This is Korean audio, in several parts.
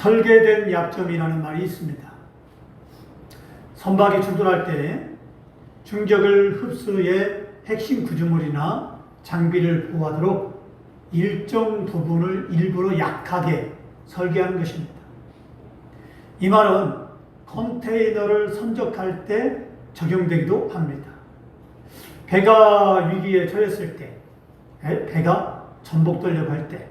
설계된 약점이라는 말이 있습니다. 선박이 출돌할 때 중격을 흡수의 핵심 구조물이나 장비를 보호하도록 일정 부분을 일부러 약하게 설계하는 것입니다. 이 말은 컨테이너를 선적할 때 적용되기도 합니다. 배가 위기에 처했을 때, 배- 배가 전복되려고 할 때,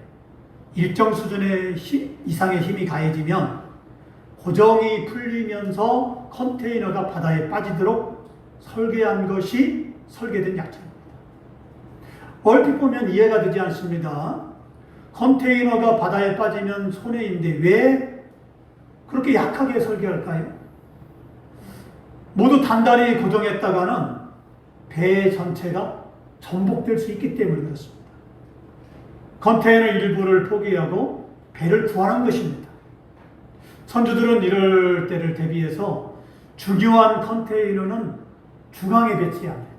일정 수준의 힘- 이상의 힘이 가해지면 고정이 풀리면서 컨테이너가 바다에 빠지도록 설계한 것이 설계된 약점입니다. 얼핏 보면 이해가 되지 않습니다. 컨테이너가 바다에 빠지면 손해인데 왜 그렇게 약하게 설계할까요? 모두 단단히 고정했다가는 배 전체가 전복될 수 있기 때문에 그렇습니다. 컨테이너 일부를 포기하고 배를 구하는 것입니다. 선주들은 이럴 때를 대비해서 중요한 컨테이너는 중앙에 배치합니다.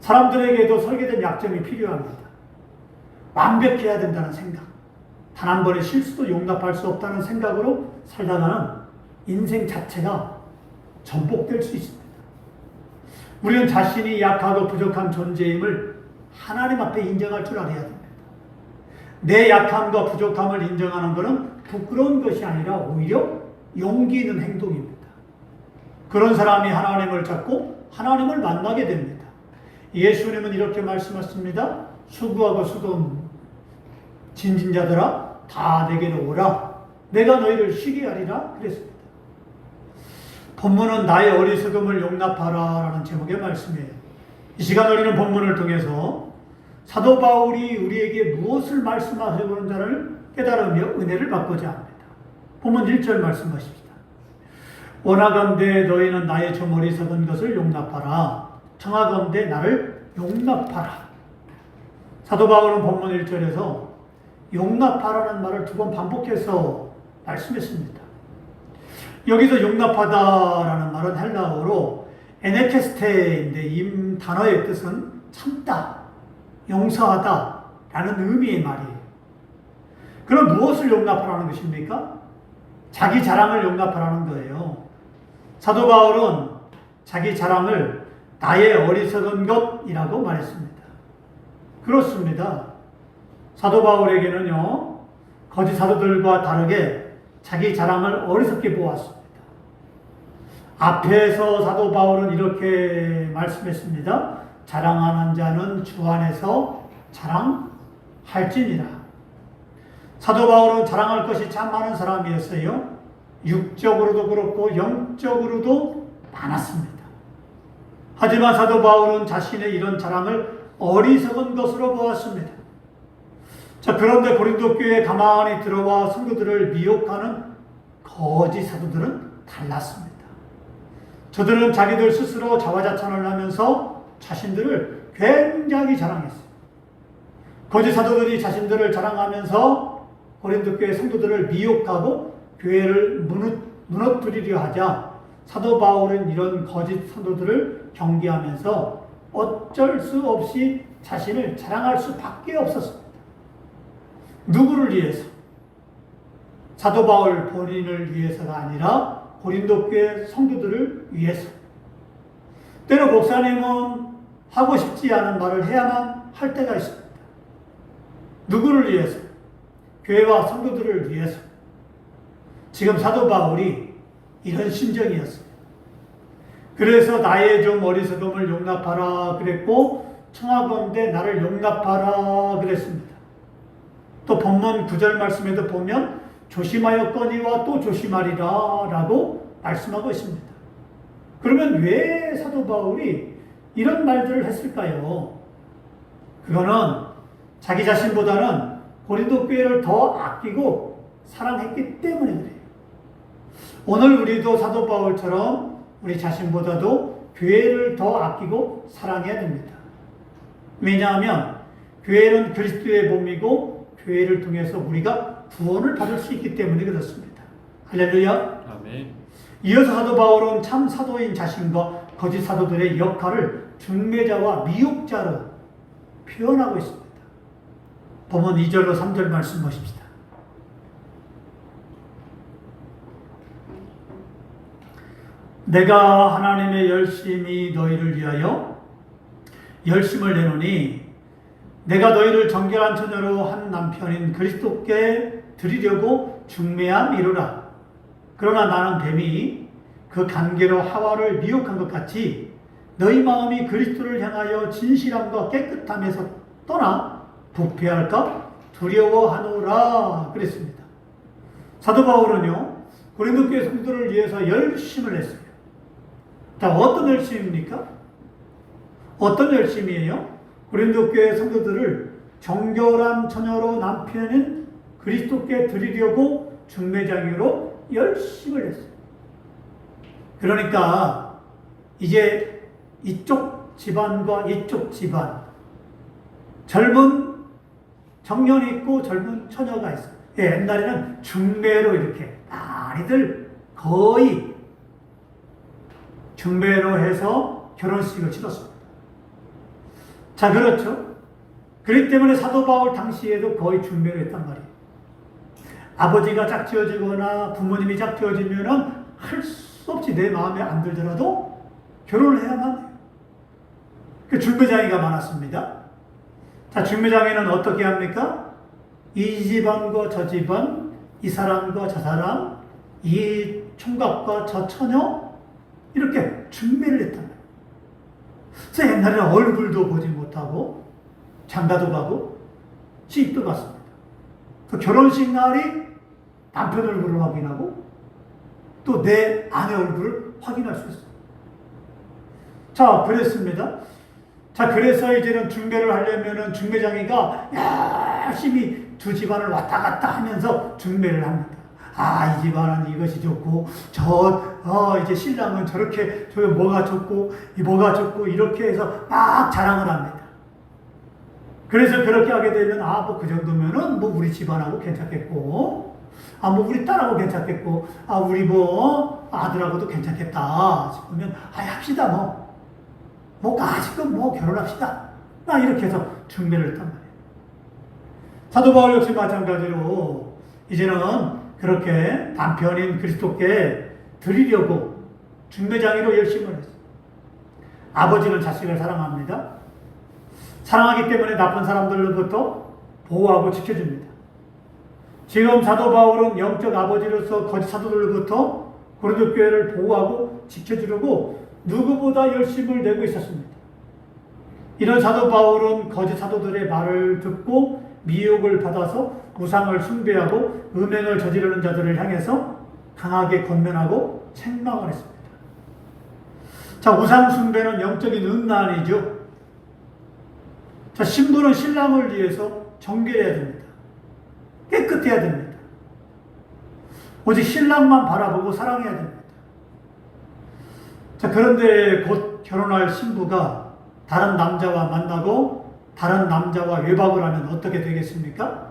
사람들에게도 설계된 약점이 필요합니다. 완벽해야 된다는 생각, 단 한 번의 실수도 용납할 수 없다는 생각으로 살다가는 인생 자체가 전복될 수 있습니다. 우리는 자신이 약하고 부족한 존재임을 하나님 앞에 인정할 줄 알아야 됩니다. 내 약함과 부족함을 인정하는 것은 부끄러운 것이 아니라 오히려 용기 있는 행동입니다. 그런 사람이 하나님을 찾고 하나님을 만나게 됩니다. 예수님은 이렇게 말씀하십니다. 수고하고 수고한 진진자들아 다 내게로 오라. 내가 너희를 쉬게 하리라 그랬습니다. 본문은 나의 어리석음을 용납하라 라는 제목의 말씀이에요. 이 시간 우리는 본문을 통해서 사도 바울이 우리에게 무엇을 말씀하려는 자를 깨달으며 은혜를 받고자 합니다. 본문 1절 말씀하십시다. 원하건대 너희는 나의 좀 어리석은 것을 용납하라. 청하건대 나를 용납하라. 사도 바울은 본문 1절에서 용납하라는 말을 두 번 반복해서 말씀했습니다. 여기서 용납하다라는 말은 헬라어로 에네케스테인데 이 단어의 뜻은 참다, 용서하다 라는 의미의 말이에요. 그럼 무엇을 용납하라는 것입니까? 자기 자랑을 용납하라는 거예요. 사도 바울은 자기 자랑을 나의 어리석은 것이라고 말했습니다. 그렇습니다. 사도 바울에게는요, 거짓 사도들과 다르게 자기 자랑을 어리석게 보았습니다. 앞에서 사도 바울은 이렇게 말씀했습니다. 자랑하는 자는 주 안에서 자랑할지니라. 사도 바울은 자랑할 것이 참 많은 사람이었어요. 육적으로도 그렇고 영적으로도 많았습니다. 하지만 사도 바울은 자신의 이런 자랑을 어리석은 것으로 보았습니다. 자, 그런데 고린도 교회에 가만히 들어와 성도들을 미혹하는 거짓 사도들은 달랐습니다. 저들은 자기들 스스로 자화자찬을 하면서 자신들을 굉장히 자랑했어요. 거짓 사도들이 자신들을 자랑하면서 고린도 교회 성도들을 미혹하고 교회를 무너, 무너뜨리려 하자 사도 바울은 이런 거짓 사도들을 경계하면서 어쩔 수 없이 자신을 자랑할 수밖에 없었습니다. 누구를 위해서? 사도 바울 본인을 위해서가 아니라 고린도 교회 성도들을 위해서. 때로 목사님은 하고 싶지 않은 말을 해야만 할 때가 있습니다. 누구를 위해서? 교회와 성도들을 위해서. 지금 사도 바울이 이런 심정이었어요. 그래서 나의 좀 어리석음을 용납하라 그랬고 청하건대 나를 용납하라 그랬습니다. 또 본문 9절 말씀에도 보면 조심하였거니와 또 조심하리라 라고 말씀하고 있습니다. 그러면 왜 사도 바울이 이런 말들을 했을까요? 그거는 자기 자신보다는 고린도 교회를 더 아끼고 사랑했기 때문에 그래요. 오늘 우리도 사도 바울처럼 우리 자신보다도 교회를 더 아끼고 사랑해야 됩니다. 왜냐하면 교회는 그리스도의 몸이고 교회를 통해서 우리가 구원을 받을 수 있기 때문에 그렇습니다. 할렐루야. 아멘. 이어서 사도 바울은 참 사도인 자신과 거짓 사도들의 역할을 중매자와 미혹자로 표현하고 있습니다. 보면 2절로 3절 말씀 보십시다. 내가 하나님의 열심히 너희를 위하여 열심을 내노니 내가 너희를 정결한 처녀로 한 남편인 그리스도께 드리려고 중매함 이루라. 그러나 나는 뱀이 그 관계로 하와를 미혹한 것 같이 너희 마음이 그리스도를 향하여 진실함과 깨끗함에서 떠나 부패할까 두려워하노라 그랬습니다. 사도 바울은요 고린도 교회 성도를 위해서 열심을 했어요. 자 어떤 열심입니까? 어떤 열심이에요? 고린도 교회 성도들을 정결한 처녀로 남편인 그리스도께 드리려고 중매장으로 열심을 했어요. 그러니까 이제 이쪽 집안과 이쪽 집안 젊은 청년이 있고 젊은 처녀가 있어요. 예, 옛날에는 중매로 이렇게 많이들 거의 중매로 해서 결혼식을 치렀습니다. 자, 그렇죠. 그렇기 때문에 사도 바울 당시에도 거의 중매로 했단 말이에요. 아버지가 짝지어지거나 부모님이 짝지어지면은 할 수 없이 내 마음에 안 들더라도 결혼을 해야만. 그 중매장이가 많았습니다. 자, 중매장에는 어떻게 합니까? 이 집안과 저 집안, 이 사람과 저 사람, 이 총각과 저 처녀, 이렇게 중매를 말이에요. 그래서 옛날에는 얼굴도 보지 못하고, 장가도 가고, 시집도 갔습니다. 그 결혼식 날이 남편 얼굴을 확인하고, 또 내 아내 얼굴을 확인할 수 있어요. 자, 그랬습니다. 자, 그래서 이제는 중매를 하려면은 중매장이가 열심히 두 집안을 왔다 갔다 하면서 중매를 합니다. 아, 이 집안은 이것이 좋고, 저, 어, 이제 신랑은 저렇게, 저 뭐가 좋고, 이 뭐가 좋고, 이렇게 해서 막 자랑을 합니다. 그래서 그렇게 하게 되면, 아, 뭐 그 정도면은 뭐 우리 집안하고 괜찮겠고, 아, 뭐 우리 딸하고 괜찮겠고, 아, 우리 뭐 아들하고도 괜찮겠다 싶으면, 아, 합시다, 뭐. 뭐 아직은 뭐 결혼합시다. 나 이렇게 해서 중매를 했단 말이에요. 사도 바울 역시 마찬가지로 이제는 그렇게 남편인 그리스도께 드리려고 중매장이로 열심을 했어요. 아버지는 자식을 사랑합니다. 사랑하기 때문에 나쁜 사람들로부터 보호하고 지켜줍니다. 지금 사도 바울은 영적 아버지로서 거짓 사도들로부터 고린도 교회를 보호하고 지켜주려고 누구보다 열심을 내고 있었습니다. 이런 사도 바울은 거짓 사도들의 말을 듣고 미혹을 받아서 우상을 숭배하고 음행을 저지르는 자들을 향해서 강하게 권면하고 책망을 했습니다. 자, 우상 숭배는 영적인 음란이죠. 자, 신부는 신랑을 위해서 정결해야 됩니다. 깨끗해야 됩니다. 오직 신랑만 바라보고 사랑해야 됩니다. 자, 그런데 곧 결혼할 신부가 다른 남자와 만나고 다른 남자와 외박을 하면 어떻게 되겠습니까?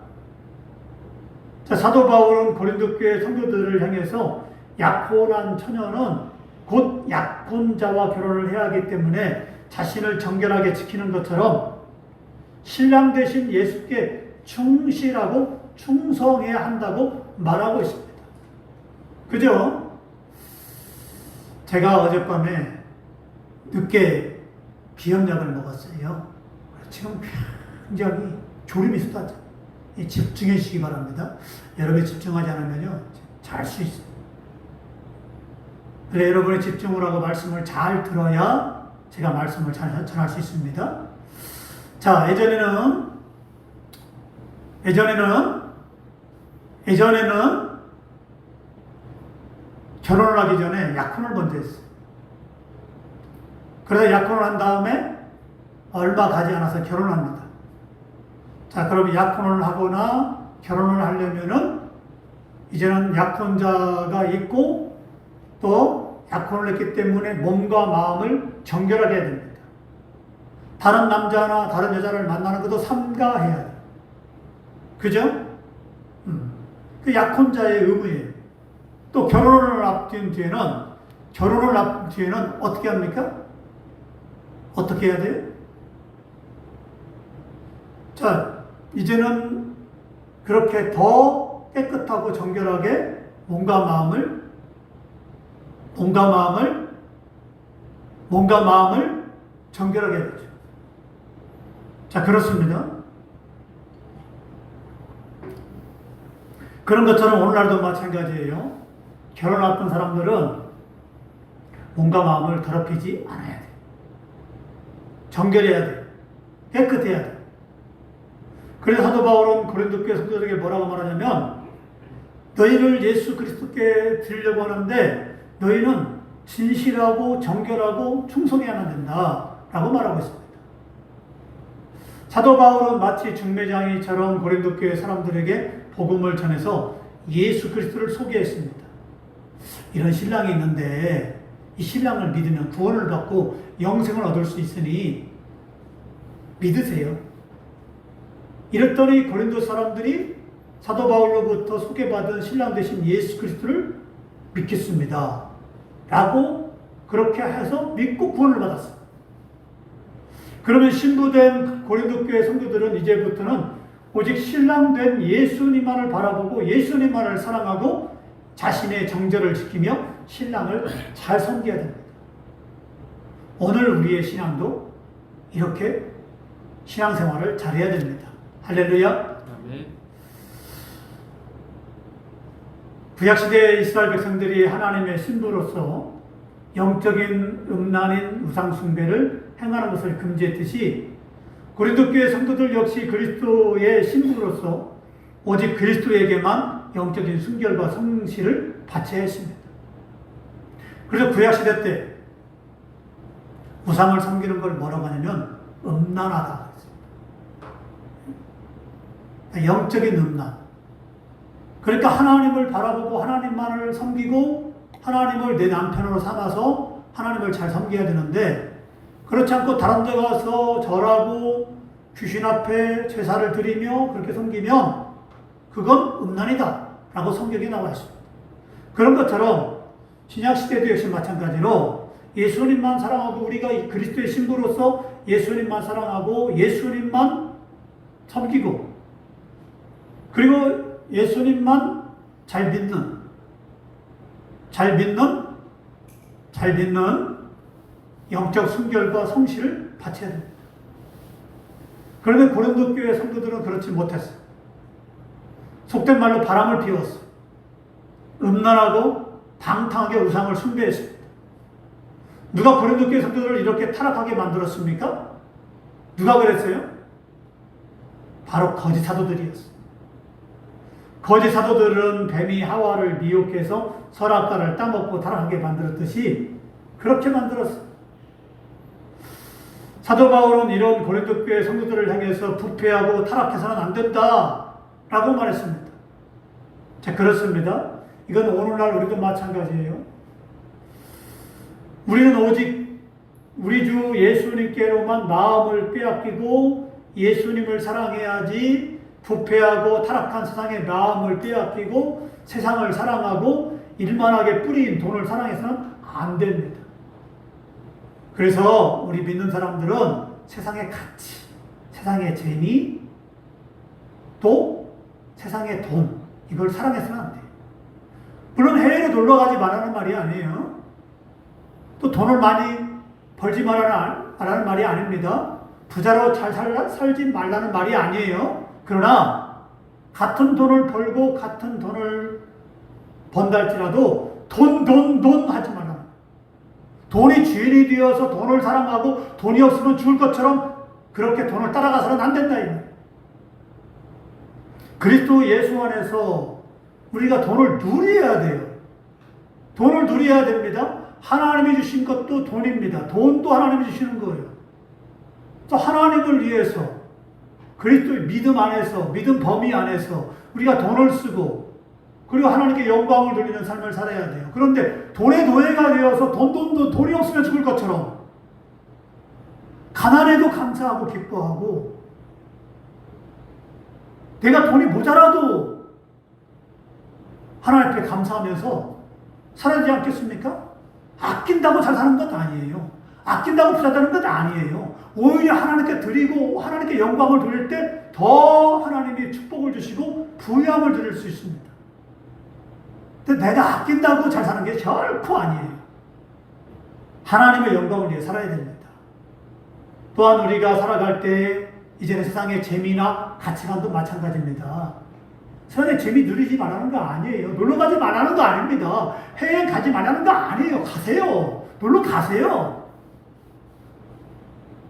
자, 사도 바울은 고린도 교회 성도들을 향해서 약혼한 처녀는 곧 약혼자와 결혼을 해야 하기 때문에 자신을 정결하게 지키는 것처럼 신랑 대신 예수께 충실하고 충성해야 한다고 말하고 있습니다. 그죠? 제가 어젯밤에 늦게 비염약을 먹었어요. 지금 굉장히 졸음이 쏟아져. 집중해 주시기 바랍니다. 여러분이 집중하지 않으면요, 잘 수 있어요. 그래, 여러분이 집중을 하고 말씀을 잘 들어야 제가 말씀을 잘 전할 수 있습니다. 자, 예전에는, 예전에는, 예전에는 결혼을 하기 전에 약혼을 먼저 했어요. 그래서 약혼을 한 다음에 얼마 가지 않아서 결혼합니다. 자, 그럼 약혼을 하거나 결혼을 하려면은 이제는 약혼자가 있고 또 약혼을 했기 때문에 몸과 마음을 정결하게 해야 됩니다. 다른 남자나 다른 여자를 만나는 것도 삼가해야 돼요. 그죠? 음. 그 약혼자의 의무예요. 또 결혼을 앞둔 뒤에는 결혼을 앞둔 뒤에는 어떻게 합니까? 어떻게 해야 돼요? 자, 이제는 그렇게 더 깨끗하고 정결하게 몸과 마음을 몸과 마음을 몸과 마음을 정결하게 되죠. 자, 그렇습니다. 그런 것처럼 오늘날도 마찬가지예요. 결혼 앞둔 사람들은 몸과 마음을 더럽히지 않아야 돼. 정결해야 돼. 깨끗해야 돼. 그래서 사도 바울은 고린도 교회 성도들에게 뭐라고 말하냐면 너희를 예수 그리스도께 드리려고 하는데 너희는 진실하고 정결하고 충성해야만 된다. 라고 말하고 있습니다. 사도 바울은 마치 중매장이처럼 고린도 교회 사람들에게 복음을 전해서 예수 그리스도를 소개했습니다. 이런 신랑이 있는데 이 신랑을 믿으면 구원을 받고 영생을 얻을 수 있으니 믿으세요. 이랬더니 고린도 사람들이 사도 바울로부터 소개받은 신랑 대신 예수 그리스도를 믿겠습니다. 라고 그렇게 해서 믿고 구원을 받았어요. 그러면 신부된 고린도 교회 성도들은 이제부터는 오직 신랑된 예수님만을 바라보고 예수님만을 사랑하고 자신의 정절을 지키며 신랑을 잘 섬겨야 됩니다. 오늘 우리의 신앙도 이렇게 신앙생활을 잘해야 됩니다. 할렐루야. 아멘. 구약시대 이스라엘 백성들이 하나님의 신부로서 영적인 음란인 우상숭배를 행하는 것을 금지했듯이 고린도 교회 성도들 역시 그리스도의 신부로서 오직 그리스도에게만 영적인 순결과 성실을 바쳐야 했습니다. 그래서 구약시대 때 우상을 섬기는 걸 뭐라고 하냐면 음란하다. 영적인 음란. 그러니까 하나님을 바라보고 하나님만을 섬기고 하나님을 내 남편으로 삼아서 하나님을 잘 섬겨야 되는데 그렇지 않고 다른 데 가서 절하고 귀신 앞에 제사를 드리며 그렇게 섬기면 그건 음란이다 라고 성경에 나와 있습니다. 그런 것처럼 신약시대도 역시 마찬가지로 예수님만 사랑하고 우리가 그리스도의 신부로서 예수님만 사랑하고 예수님만 섬기고 그리고 예수님만 잘 믿는, 잘 믿는, 잘 믿는 영적 순결과 성실을 바쳐야 됩니다. 그런데 고린도 교회 성도들은 그렇지 못했어요. 속된 말로 바람을 피웠어. 음란하고 방탕하게 우상을 숭배했습니다. 누가 고린도 교회 성도들을 이렇게 타락하게 만들었습니까? 누가 그랬어요? 바로 거짓 사도들이었어요. 거짓 사도들은 뱀이 하와를 미혹해서 설악과를 따먹고 타락하게 만들었듯이 그렇게 만들었어. 사도 바울은 이런 고린도 교회 성도들을 향해서 부패하고 타락해서는 안 된다 라고 말했습니다. 자 그렇습니다. 이건 오늘날 우리도 마찬가지예요. 우리는 오직 우리 주 예수님께로만 마음을 빼앗기고 예수님을 사랑해야지 부패하고 타락한 세상의 마음을 빼앗기고 세상을 사랑하고 일만하게 뿌린 돈을 사랑해서는 안 됩니다. 그래서 우리 믿는 사람들은 세상의 가치, 세상의 재미, 또 세상의 돈, 이걸 사랑해서는 안 돼요. 물론 해외로 놀러 가지 말라는 말이 아니에요. 또 돈을 많이 벌지 말라는, 말라는 말이 아닙니다. 부자로 잘 살, 살지 말라는 말이 아니에요. 그러나 같은 돈을 벌고 같은 돈을 번다 할지라도 돈, 돈, 돈 하지 말라. 돈이 주인이 되어서 돈을 사랑하고 돈이 없으면 죽을 것처럼 그렇게 돈을 따라가서는 안 된다. 이 그리스도 예수 안에서 우리가 돈을 누려야 돼요. 돈을 누려야 됩니다. 하나님이 주신 것도 돈입니다. 돈도 하나님이 주시는 거예요. 또 하나님을 위해서 그리스도의 믿음 안에서 믿음 범위 안에서 우리가 돈을 쓰고 그리고 하나님께 영광을 돌리는 삶을 살아야 돼요. 그런데 돈의 노예가 되어서 돈, 돈, 돈, 돈이 없으면 죽을 것처럼 가난해도 감사하고 기뻐하고 내가 돈이 모자라도 하나님 앞에 감사하면서 살아야지 않겠습니까? 아낀다고 잘 사는 것 아니에요. 아낀다고 부자되는 것 아니에요. 오히려 하나님께 드리고 하나님께 영광을 돌릴 때 더 하나님이 축복을 주시고 부양을 드릴 수 있습니다. 근데 내가 아낀다고 잘 사는 게 결코 아니에요. 하나님의 영광을 위해 살아야 됩니다. 또한 우리가 살아갈 때 이제는 세상의 재미나 가치관도 마찬가지입니다. 세상의 재미 누리지 말라는 거 아니에요. 놀러 가지 말라는 거 아닙니다. 해외 가지 말라는 거 아니에요. 가세요. 놀러 가세요.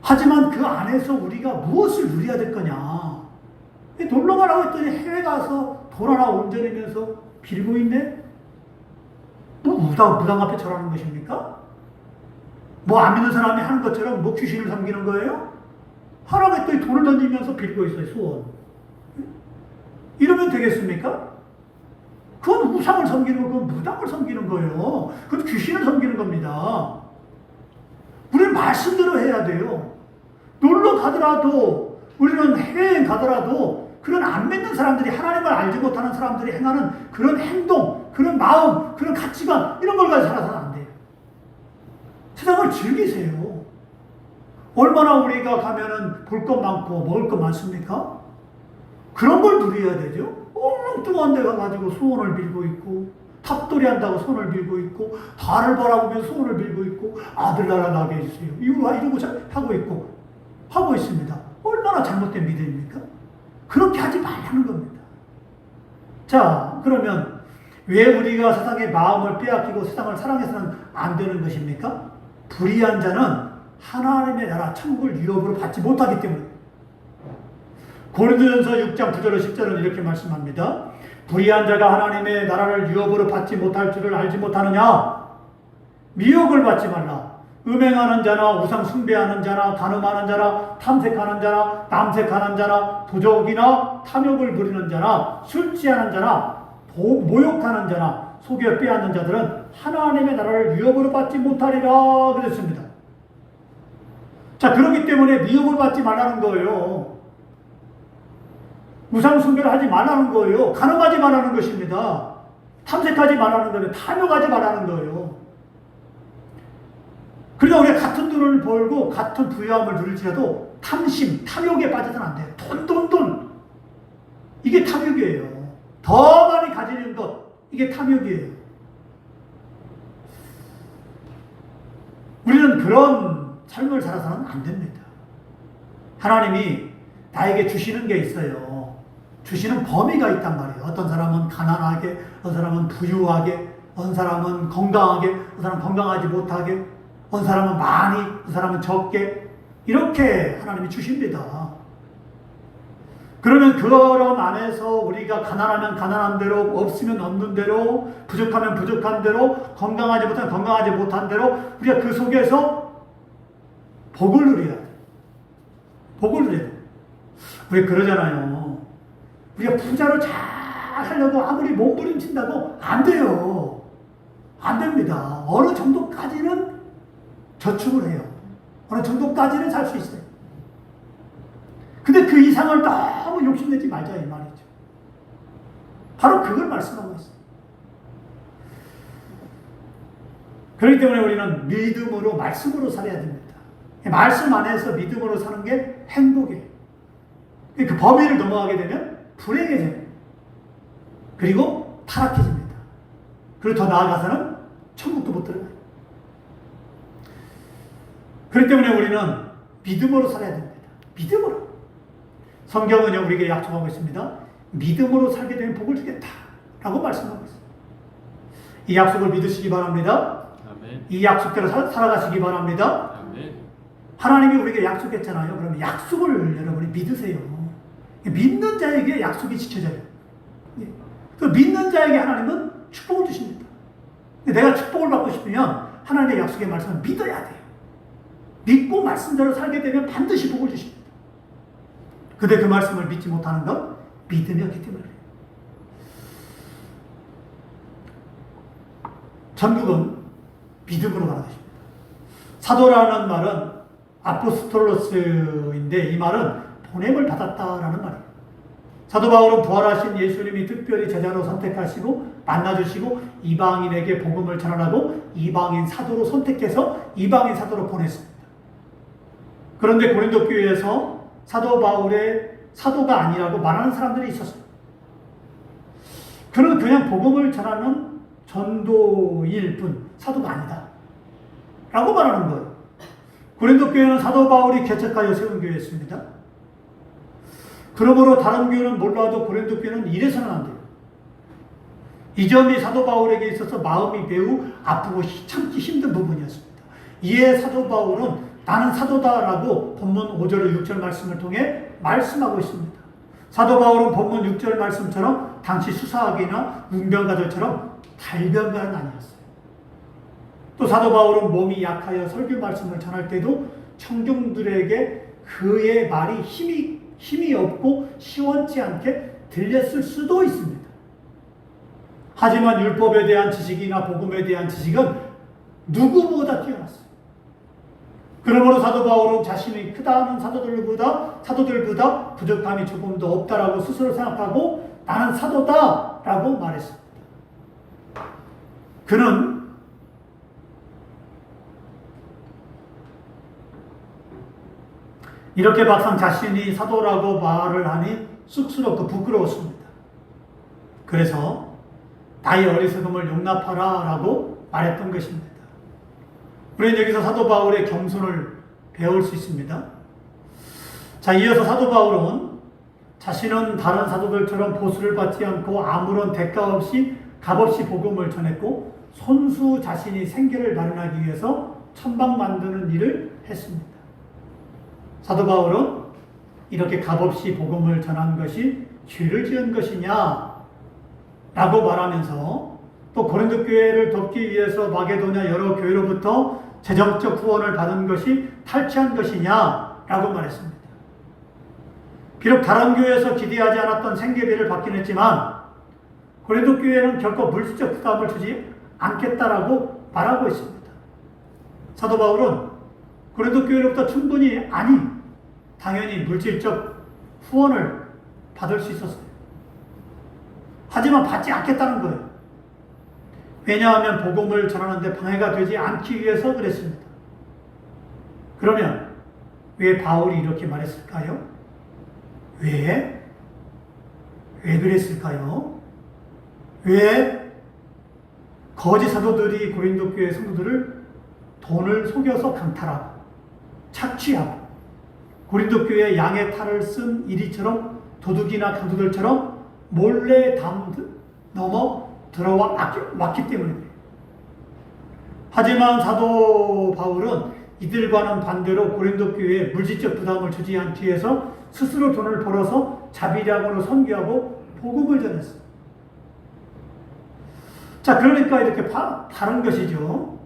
하지만 그 안에서 우리가 무엇을 누려야 될 거냐? 놀러 가라고 했더니 해외 가서 돈 하나 온전히면서 빌고 있네? 뭐 무당, 무당 앞에 절하는 것입니까? 뭐 안 믿는 사람이 하는 것처럼 뭐 귀신을 섬기는 거예요? 하라고 했더니 돈을 던지면서 빌고 있어요, 소원. 이러면 되겠습니까? 그건 우상을 섬기는 거, 그건 무당을 섬기는 거예요. 그건 귀신을 섬기는 겁니다. 우리는 말씀대로 해야 돼요. 놀러 가더라도, 우리는 해외여행 가더라도, 그런 안 믿는 사람들이 하나님을 알지 못하는 사람들이 행하는 그런 행동, 그런 마음, 그런 가치관, 이런 걸 가지고 살아서는 안 돼요. 세상을 즐기세요. 얼마나 우리가 가면은 볼 것 많고 먹을 것 많습니까? 그런 걸 누려야 되죠. 엉뚱한 데 가가지고 소원을 빌고 있고, 탑돌이 한다고 손을 빌고 있고, 달을 바라보며 소원을 빌고 있고, 아들 나라 나게 해주세요. 이거 이러고 자- 하고 있고, 하고 있습니다. 얼마나 잘못된 믿음입니까? 그렇게 하지 말라는 겁니다. 자, 그러면 왜 우리가 세상의 마음을 빼앗기고 세상을 사랑해서는 안 되는 것입니까? 불의한 자는 하나님의 나라 천국을 유업으로 받지 못하기 때문에 고린도전서 6장 9절로 10절은 이렇게 말씀합니다. 불의한 자가 하나님의 나라를 유업으로 받지 못할 줄을 알지 못하느냐? 미혹을 받지 말라. 음행하는 자나 우상 숭배하는 자나 간음하는 자나 탐색하는 자나 남색하는 자나 부족이나 탐욕을 부리는 자나 술 취하는 자나 도, 모욕하는 자나 속여 빼앗는 자들은 하나님의 나라를 유업으로 받지 못하리라 그랬습니다. 자 그렇기 때문에 미혹을 받지 말라는 거예요. 우상 숭배를 하지 말라는 거예요. 간음하지 말라는 것입니다. 탐색하지 말라는 거예요. 탐욕하지 말라는 거예요. 그러니까 우리가 같은 돈을 벌고 같은 부유함을 누릴지라도 탐심, 탐욕에 빠져서는 안 돼요. 돈, 돈, 돈. 이게 탐욕이에요. 더 많이 가지는 것, 이게 탐욕이에요. 우리는 그런 삶을 살아서는 안 됩니다. 하나님이 나에게 주시는 게 있어요. 주시는 범위가 있단 말이에요. 어떤 사람은 가난하게, 어떤 사람은 부유하게, 어떤 사람은 건강하게, 어떤 사람은 건강하지 못하게, 어떤 사람은 많이, 어떤 사람은 적게, 이렇게 하나님이 주십니다. 그러면 그런 안에서 우리가 가난하면 가난한 대로, 없으면 없는 대로, 부족하면 부족한 대로, 건강하지 못하면 건강하지 못한 대로, 우리가 그 속에서 복을 돼. 복을 돼. 우리 그러잖아요. 우리가 부자로 잘 하려고 아무리 몸부림친다고 안 돼요. 안 됩니다. 어느 정도까지는 저축을 해요. 어느 정도까지는 살 수 있어요. 근데 그 이상을 너무 욕심내지 말자 이 말이죠. 바로 그걸 말씀하고 있어요. 그렇기 때문에 우리는 믿음으로 말씀으로 살아야 됩니다. 말씀 안에서 믿음으로 사는 게 행복이에요. 그 범위를 넘어가게 되면 불행해져요. 그리고 타락해집니다. 그리고 더 나아가서는 천국도 못 들어가요. 그렇기 때문에 우리는 믿음으로 살아야 됩니다. 믿음으로. 성경은요, 우리에게 약속하고 있습니다. 믿음으로 살게 되면 복을 주겠다. 라고 말씀하고 있습니다. 이 약속을 믿으시기 바랍니다. 아멘. 이 약속대로 살- 살아가시기 바랍니다. 하나님이 우리에게 약속했잖아요. 그러면 약속을 여러분이 믿으세요. 믿는 자에게 약속이 지켜져요. 예. 그 믿는 자에게 하나님은 축복을 주십니다. 내가 축복을 받고 싶으면 하나님의 약속의 말씀을 믿어야 돼요. 믿고 말씀대로 살게 되면 반드시 복을 주십니다. 근데 그 말씀을 믿지 못하는 건 믿음이 없기 때문에 그래요. 전국은 믿음으로 가는 것입니다. 사도라는 말은 아포스톨로스인데 이 말은 보냄을 받았다라는 말이에요. 사도 바울은 부활하신 예수님이 특별히 제자로 선택하시고 만나주시고 이방인에게 복음을 전하라고 이방인 사도로 선택해서 이방인 사도로 보냈습니다. 그런데 고린도 교회에서 사도 바울의 사도가 아니라고 말하는 사람들이 있었어요. 그는 그냥 복음을 전하는 전도일 뿐 사도가 아니다. 라고 말하는 거예요. 고린도 교회는 사도 바울이 개척하여 세운 교회였습니다. 그러므로 다른 교회는 몰라도 고린도 교회는 이래서는 안 돼요. 이 점이 사도 바울에게 있어서 마음이 매우 아프고 참기 힘든 부분이었습니다. 이에 사도 바울은 나는 사도다라고 본문 5절 6절 말씀을 통해 말씀하고 있습니다. 사도 바울은 본문 6절 말씀처럼 당시 수사학이나 문병가들처럼 달변가는 아니었어요. 또 사도 바울은 몸이 약하여 설교 말씀을 전할 때도 청중들에게 그의 말이 힘이 힘이 없고 시원치 않게 들렸을 수도 있습니다. 하지만 율법에 대한 지식이나 복음에 대한 지식은 누구보다 뛰어났어요. 그러므로 사도 바울은 자신이 크다는 사도들보다 사도들보다 부족함이 조금 더 없다라고 스스로 생각하고 나는 사도다라고 말했습니다. 그는 이렇게 막상 자신이 사도라고 말을 하니 쑥스럽고 부끄러웠습니다. 그래서 나의 어리석음을 용납하라 라고 말했던 것입니다. 우리는 여기서 사도 바울의 겸손을 배울 수 있습니다. 자, 이어서 사도 바울은 자신은 다른 사도들처럼 보수를 받지 않고 아무런 대가 없이 값없이 복음을 전했고 손수 자신이 생계를 마련하기 위해서 천방 만드는 일을 했습니다. 사도 바울은 이렇게 값없이 복음을 전한 것이 죄를 지은 것이냐 라고 말하면서 또 고린도 교회를 돕기 위해서 마게도냐 여러 교회로부터 재정적 후원을 받은 것이 탈취한 것이냐 라고 말했습니다. 비록 다른 교회에서 기대하지 않았던 생계비를 받긴 했지만 고린도 교회는 결코 물질적 부담을 주지 않겠다라고 말하고 있습니다. 사도 바울은 고린도 교회로부터 충분히 아니 당연히 물질적 후원을 받을 수 있었어요. 하지만 받지 않겠다는 거예요. 왜냐하면 복음을 전하는데 방해가 되지 않기 위해서 그랬습니다. 그러면 왜 바울이 이렇게 말했을까요? 왜? 왜 그랬을까요? 왜 거짓 사도들이 고린도 교회 성도들을 돈을 속여서 강탈하고 착취하고 고린도 교회 양의 탈을 쓴 이리처럼 도둑이나 강도들처럼 몰래 담 넘어 들어와 왔기 때문입니다. 하지만 사도 바울은 이들과는 반대로 고린도 교회에 물질적 부담을 주지 않기 위해서 스스로 돈을 벌어서 자비량으로 선교하고 복음을 전했어요. 자, 그러니까 이렇게 바, 다른 것이죠.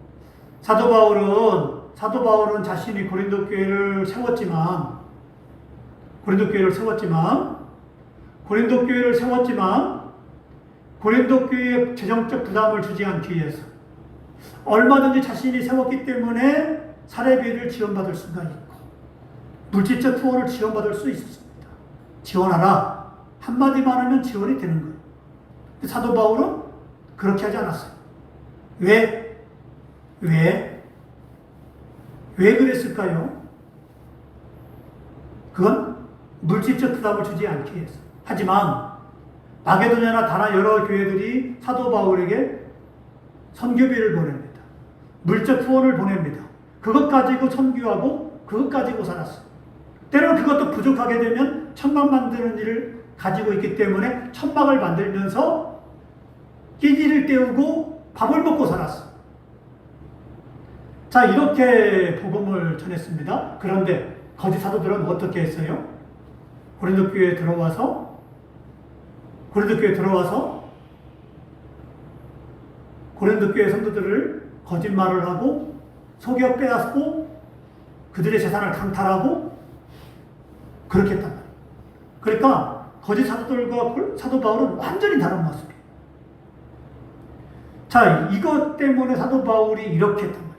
사도 바울은 사도 바울은 자신이 고린도 교회를 세웠지만 고린도 교회를 세웠지만 고린도 교회를 세웠지만 고린도 교회에 재정적 부담을 주지 않기 위해서 얼마든지 자신이 세웠기 때문에 사례비를 지원받을 수가 있고 물질적 후원을 지원받을 수 있었습니다. 지원하라 한마디만 하면 지원이 되는 거예요. 사도 바울은 그렇게 하지 않았어요. 왜? 왜? 왜 그랬을까요? 그건 물질적 부담을 주지 않기 위해서. 하지만 마게도냐나 다른 여러 교회들이 사도 바울에게 선교비를 보냅니다. 물적 후원을 보냅니다. 그것 가지고 선교하고 그것 가지고 살았어요. 때로는 그것도 부족하게 되면 천막 만드는 일을 가지고 있기 때문에 천막을 만들면서 끼니를 때우고 밥을 먹고 살았어. 자, 이렇게 복음을 전했습니다. 그런데 거짓 사도들은 어떻게 했어요? 고린도 교회에 들어와서 고린도 교회에 들어와서 고린도 교회 성도들을 거짓말을 하고 속여 빼앗고 그들의 재산을 강탈하고 그렇게 했단 말이에요. 그러니까 거짓 사도들과 사도 바울은 완전히 다른 모습이에요. 자, 이것 때문에 사도 바울이 이렇게 했단 말이에요.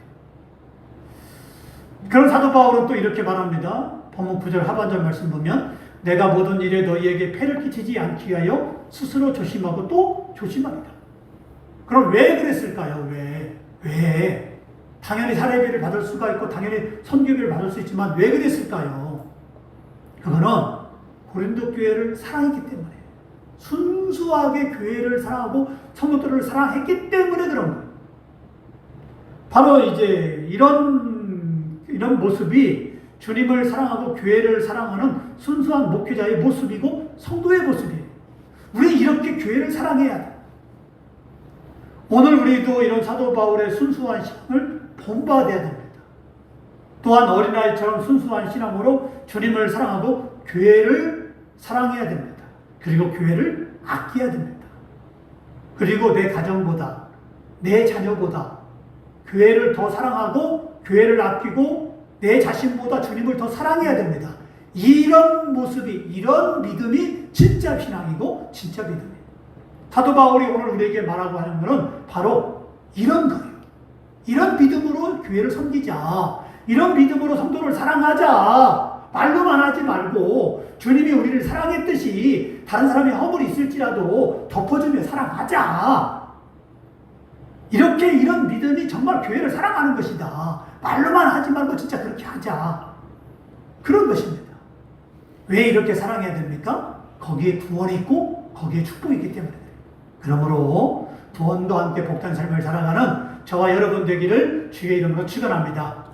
그런 사도 바울은 또 이렇게 말합니다. 본문 9절 하반절 말씀 보면 내가 모든 일에 너희에게 폐를 끼치지 않기 위하여 스스로 조심하고 또 조심하리라. 그럼 왜 그랬을까요? 왜? 왜? 당연히 사례비를 받을 수가 있고 당연히 선교비를 받을 수 있지만 왜 그랬을까요? 그거는 고린도 교회를 사랑했기 때문에 순수하게 교회를 사랑하고 성도들을 사랑했기 때문에 그런 거예요. 바로 이제 이런 이런 모습이 주님을 사랑하고 교회를 사랑하는 순수한 목회자의 모습이고 성도의 모습이에요. 우리 이렇게 교회를 사랑해야 돼. 오늘 우리도 이런 사도 바울의 순수한 신앙을 본받아야 됩니다. 또한 어린아이처럼 순수한 신앙으로 주님을 사랑하고 교회를 사랑해야 됩니다. 그리고 교회를 아껴야 됩니다. 그리고 내 가정보다 내 자녀보다 교회를 더 사랑하고 교회를 아끼고 내 자신보다 주님을 더 사랑해야 됩니다. 이런 모습이 이런 믿음이 진짜 신앙이고 진짜 믿음이에요. 사도 바울이 오늘 우리에게 말하고 하는 것은 바로 이런 거예요. 이런 믿음으로 교회를 섬기자. 이런 믿음으로 성도를 사랑하자. 말로만 하지 말고 주님이 우리를 사랑했듯이 다른 사람이 허물이 있을지라도 덮어주며 사랑하자. 이렇게 이런 믿음이 정말 교회를 사랑하는 것이다. 말로만 하지 말고 진짜 그렇게 하자. 그런 것입니다. 왜 이렇게 사랑해야 됩니까? 거기에 구원이 있고 거기에 축복이 있기 때문에. 그러므로 구원도 함께 복된 삶을 살아가는 저와 여러분 되기를 주의 이름으로 축원합니다.